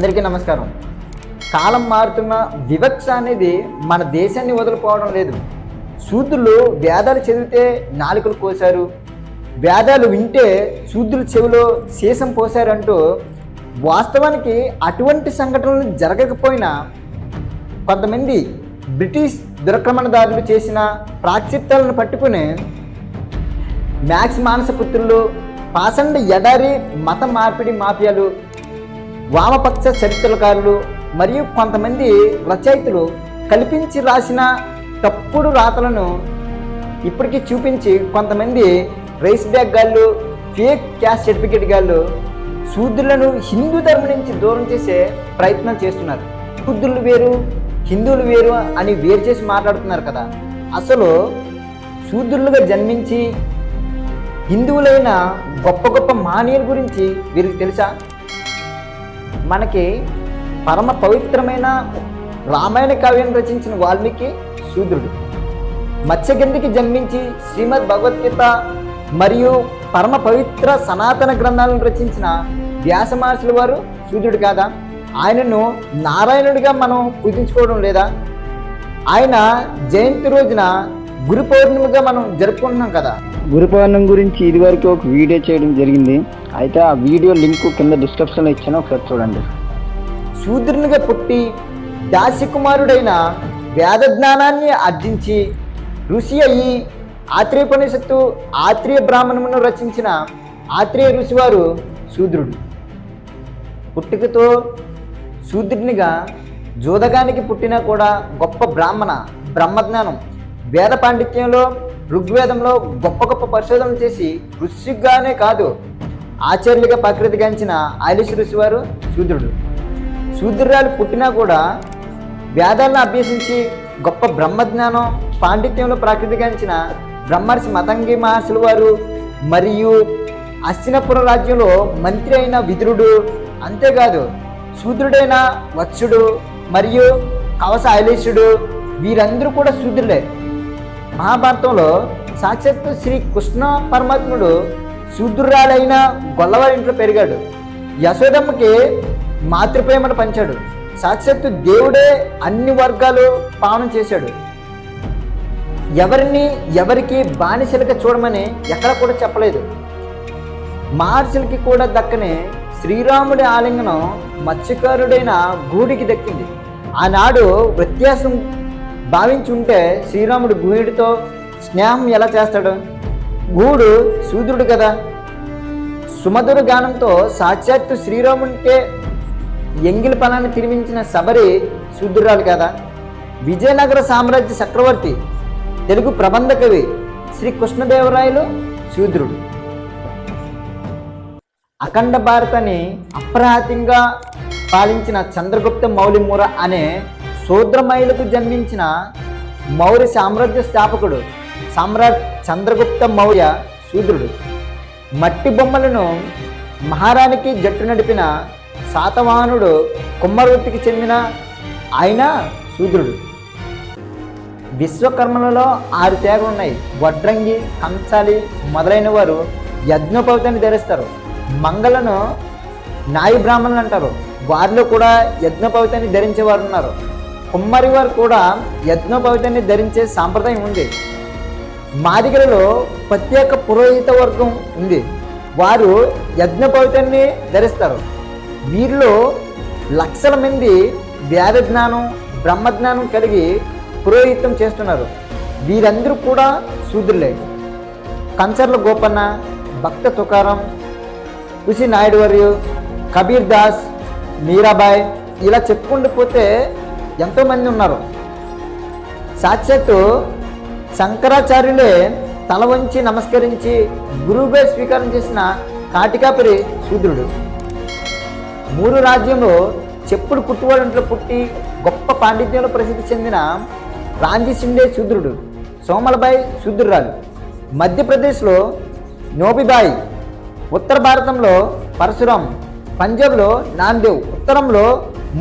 అందరికీ నమస్కారం. కాలం మారుతున్న వివక్ష అనేది మన దేశాన్ని వదులుకోవడం లేదు. సూద్రులు వేదాలు చదివితే నాలుకలు కోశారు. వేదాలు వింటే శూద్రుల చెవిలో శేషం పోశారంటూ వాస్తవానికి అటువంటి సంఘటనలు జరగకపోయినా కొంతమంది బ్రిటిష్ దురక్రమణదారులు చేసిన ప్రాచిత్యాలను పట్టుకుని మ్యాక్స్ మానసపుత్రులు పాసండ ఎడారి మత మార్పిడి మాఫియాలు వామపక్ష చరిత్రకారులు మరియు కొంతమంది రచయితలు కల్పించి రాసిన తప్పుడు రాతలను ఇప్పటికీ చూపించి కొంతమంది రైస్ బ్యాగ్ గాళ్ళు ఫేక్ క్యాస్ట్ సర్టిఫికేట్ గాళ్ళు శూద్రులను హిందూ ధర్మం నుంచి దూరం చేసే ప్రయత్నం చేస్తున్నారు. శూద్రులు వేరు హిందువులు వేరు అని వేరు చేసి మాట్లాడుతున్నారు కదా. అసలు శూద్రులుగా జన్మించి హిందువులైన గొప్ప గొప్ప మానీయుల గురించి వీరికి తెలుసా? మనకి పరమ పవిత్రమైన రామాయణ కావ్యం రచించిన వాల్మీకి శూద్రుడు. మత్స్యగంధికి జన్మించి శ్రీమద్ భగవద్గీత మరియు పరమ పవిత్ర సనాతన గ్రంథాలను రచించిన వ్యాస మహర్షుల వారు సూర్యుడు కాదా? ఆయనను నారాయణుడిగా మనం పూజించుకోవడం లేదా? ఆయన జయంతి రోజున గురు పౌర్ణమిగా మనం జరుపుకుంటున్నాం కదా. గురు పౌర్ణమి గురించి ఇదివరకు ఒక వీడియో చేయడం జరిగింది. అయితే ఆ వీడియో లింక్ కింద డిస్క్రిప్షన్లో ఇచ్చాను ఒకసారి చూడండి. శూద్రునిగా పుట్టి దాస్యకుమారుడైన వేద జ్ఞానాన్ని ఆర్జించి ఋషి అయ్యి ఆత్రేయపనిషత్తు ఆత్రేయ బ్రాహ్మణమును రచించిన ఆత్రేయ ఋషివారు శూద్రుడు. పుట్టుకతో శూద్రునిగా జోదగానికి పుట్టినా కూడా గొప్ప బ్రాహ్మణ బ్రహ్మజ్ఞానం. వేద పాండిత్యంలో ఋగ్వేదంలో గొప్ప గొప్ప పరిశోధనలు చేసి ఋషిగానే కాదు ఆచార్యులుగా ప్రకృతిగాంచిన ఆలిష్ ఋషివారు శూద్రుడు. శూద్రురాలు పుట్టినా కూడా వేదాలను అభ్యసించి గొప్ప బ్రహ్మజ్ఞానం పాండిత్యంలో ప్రాకృతిగాంచిన బ్రహ్మర్షి మతంగి మహర్షులు వారు మరియు అస్తినపుర రాజ్యంలో మంత్రి అయిన విదురుడు అంతేకాదు శూద్రుడైన వత్సుడు మరియు కవస ఐలేషుడు వీరందరూ కూడా శూద్రులే. మహాభారతంలో సాక్షాత్తు శ్రీ కృష్ణ పరమాత్ముడు శూద్రురాలైన గొల్లవారి ఇంట్లో పెరిగాడు. యశోదమ్మకి మాతృప్రేమను పంచాడు. సాక్షాత్తు దేవుడే అన్ని వర్గాలు పావనం చేశాడు. ఎవరిని ఎవరికి బానిసలుగా చూడమని ఎక్కడ కూడా చెప్పలేదు. మహర్షులకి కూడా దక్కని శ్రీరాముడి ఆలింగనం మత్స్యకారుడైన గూడికి దక్కింది. ఆనాడు వ్యత్యాసం భావించి ఉంటే శ్రీరాముడు గుహుడితో స్నేహం ఎలా చేస్తాడు? గూడు శూద్రుడు కదా. సుమధుర గానంతో సాక్షాత్తు శ్రీరాముడికే ఎంగిలి పలాన్ని తినిపించిన శబరి శూద్రురాలు కదా. విజయనగర సామ్రాజ్య చక్రవర్తి తెలుగు ప్రబంధ కవి శ్రీ కృష్ణదేవరాయలు శూద్రుడు. అఖండ భారతాన్ని అప్రహాతంగా పాలించిన చంద్రగుప్త మౌలిమూర అనే శూద్రమైలకు జన్మించిన మౌర్య సామ్రాజ్య స్థాపకుడు సామ్రాట్ చంద్రగుప్త మౌర్య శూద్రుడు. మట్టి బొమ్మలను మహారాణికి జట్టు నడిపిన శాతవాహనుడు కుమ్మరవృత్తికి చెందిన ఆయన శూద్రుడు. విశ్వకర్మలలో ఆరు తేగలు ఉన్నాయి వడ్రంగి కంసాలి మొదలైన వారు యజ్ఞోపవితాన్ని ధరిస్తారు. మంగళను నాయి బ్రాహ్మణులు అంటారు. వారిలో కూడా యజ్ఞోపవితాన్ని ధరించేవారు ఉన్నారు కుమ్మరి వారు కూడా యజ్ఞోపవితాన్ని ధరించే సాంప్రదాయం ఉంది. మాదిగలలో ప్రత్యేక పురోహిత వర్గం ఉంది. వారు యజ్ఞపవితాన్ని ధరిస్తారు. వీరిలో లక్షల మంది వేద జ్ఞానం బ్రహ్మజ్ఞానం కలిగి పురోహితం చేస్తున్నారు. వీరందరూ కూడా శూద్రులే. కంచర్ల గోపన్న భక్త తుకారం కుషి నాయుడు వారు కబీర్ దాస్ మీరాబాయ్ ఇలా చెప్పుకుంటూ పోతే ఎంతోమంది ఉన్నారు. సాక్షాత్తు శంకరాచార్యులే తల వంచి నమస్కరించి గురువుగా స్వీకారం చేసిన కాటికాపురి శూద్రుడు. మూడు రాజ్యంలో చెప్పుడు కుట్టువాడంట్లో పుట్టి గొప్ప పాండిత్యంలో ప్రసిద్ధి చెందిన రాంజీ సిండే శూద్రుడు సోమలబాయి శూద్రురాలు. మధ్యప్రదేశ్లో నోబిబాయి ఉత్తర భారతంలో పరశురాం పంజాబ్లో నాందేవ్ ఉత్తరంలో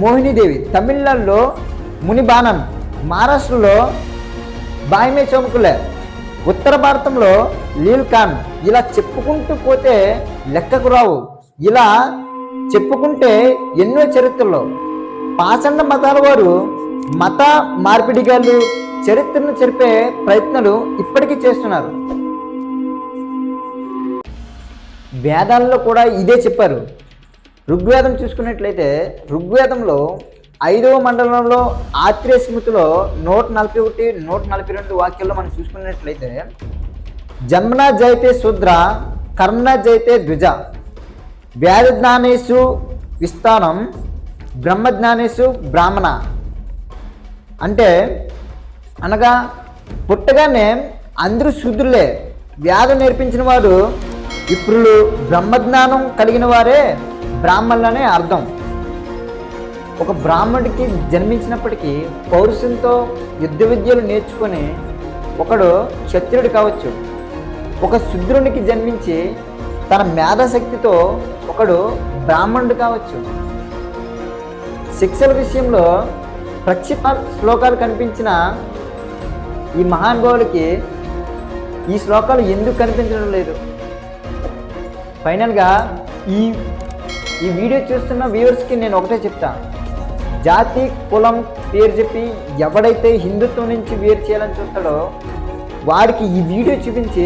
మోహినీదేవి తమిళనాడులో మునిబానన్ మహారాష్ట్రలో బాయిమే చౌముకులే ఉత్తర భారతంలో లీల్ ఖాన్ ఇలా చెప్పుకుంటూ పోతే లెక్కకు రావు. ఇలా చెప్పుకుంటే ఎన్నో చరిత్రలో. పాచండ మతాల వారు మత మార్పిడిగాళ్ళు చరిత్రను చెరిపే ప్రయత్నాలు ఇప్పటికీ చేస్తున్నారు. వేదాల్లో కూడా ఇదే చెప్పారు. ఋగ్వేదం చూసుకున్నట్లయితే ఋగ్వేదంలో ఐదవ మండలంలో ఆత్రేయ స్మృతిలో నూట నలభై ఒకటి నూట నలభై రెండు వాక్యాల్లో మనం చూసుకున్నట్లయితే జమ్న జైతే శూద్ర కర్ణ జైతే ద్విజ. వేదజ్ఞానేషు విస్తానం బ్రహ్మజ్ఞానేషు బ్రాహ్మణ. అంటే అనగా పుట్టగానే అందరూ శూద్రులే. వేదం నేర్పించిన వారు ఇప్పుడు బ్రహ్మజ్ఞానం కలిగిన వారే. బ్రాహ్మణులనే అర్థం. ఒక బ్రాహ్మణుడికి జన్మించినప్పటికీ పౌరుషంతో యుద్ధ విద్యలు నేర్చుకొని ఒకడు క్షత్రుడు కావచ్చు. ఒక శుద్రునికి జన్మించి తన మేధాశక్తితో ఒకడు బ్రాహ్మణుడు కావచ్చు. శిక్షల విషయంలో ప్రక్షిప శ్లోకాలు కనిపించిన ఈ మహానుభావులకి ఈ శ్లోకాలు ఎందుకు కనిపించడం లేదు? ఫైనల్గా ఈ ఈ వీడియో చూస్తున్న వ్యూవర్స్కి నేను ఒకటే చెప్తా. జాతి కులం పేరు చెప్పి ఎవడైతే హిందుత్వం నుంచి వేరు చేయాలని చూస్తాడో వాడికి ఈ వీడియో చూపించి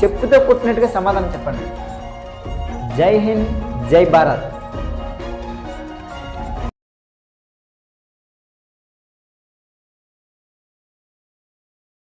చెప్పుతో కొట్టినట్టుగా సమాధానం చెప్పండి. జై హింద్ జై భారత్.